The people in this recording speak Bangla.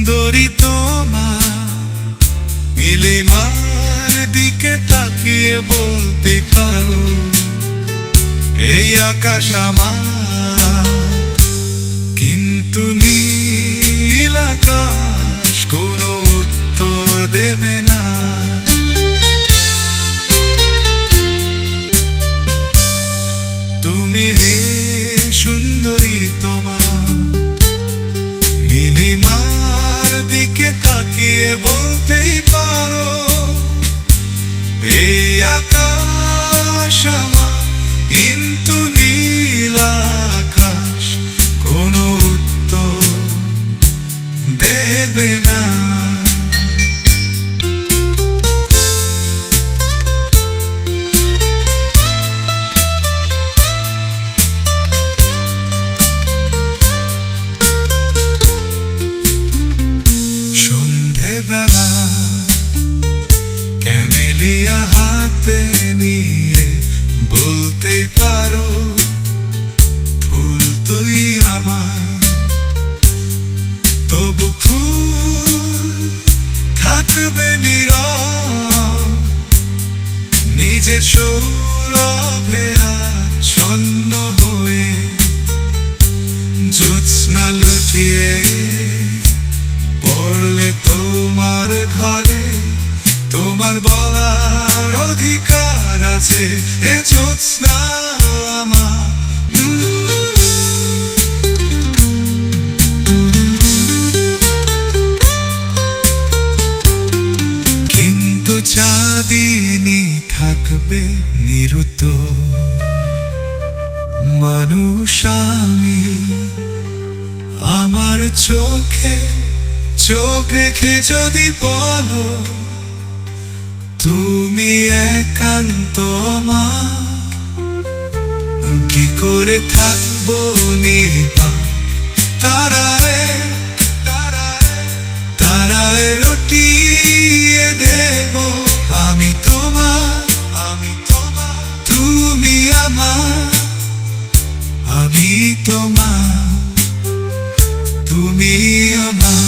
সুন্দরী তোমা নীলিমার দিকে তাকিয়ে বলতে পারো, এই আকাশ আমার। কিন্তু নীল আকাশ কোনো উত্তর দেবে না। দেবে না। সন্ধেবেলা ক্যামেলিয়া হাতে তবু ফুল থাকবে নীরব। নিজের সৌরভে ছন্ন হয়ে জ্যোৎস্না লুটিয়ে পড়লে তোমার ঘরে তোমার বলার অধিকার আছে। এ জ্যোৎস্না চাঁদিনী থাকবে নিরুত। মানুষ আমি, আমার চোখে চোখ রেখে যদি বলো, তুমি একান্ত আমার কি করে থাকব তারারে তারারে তারায় তুমি আমার আমি তোমার তুমি আমার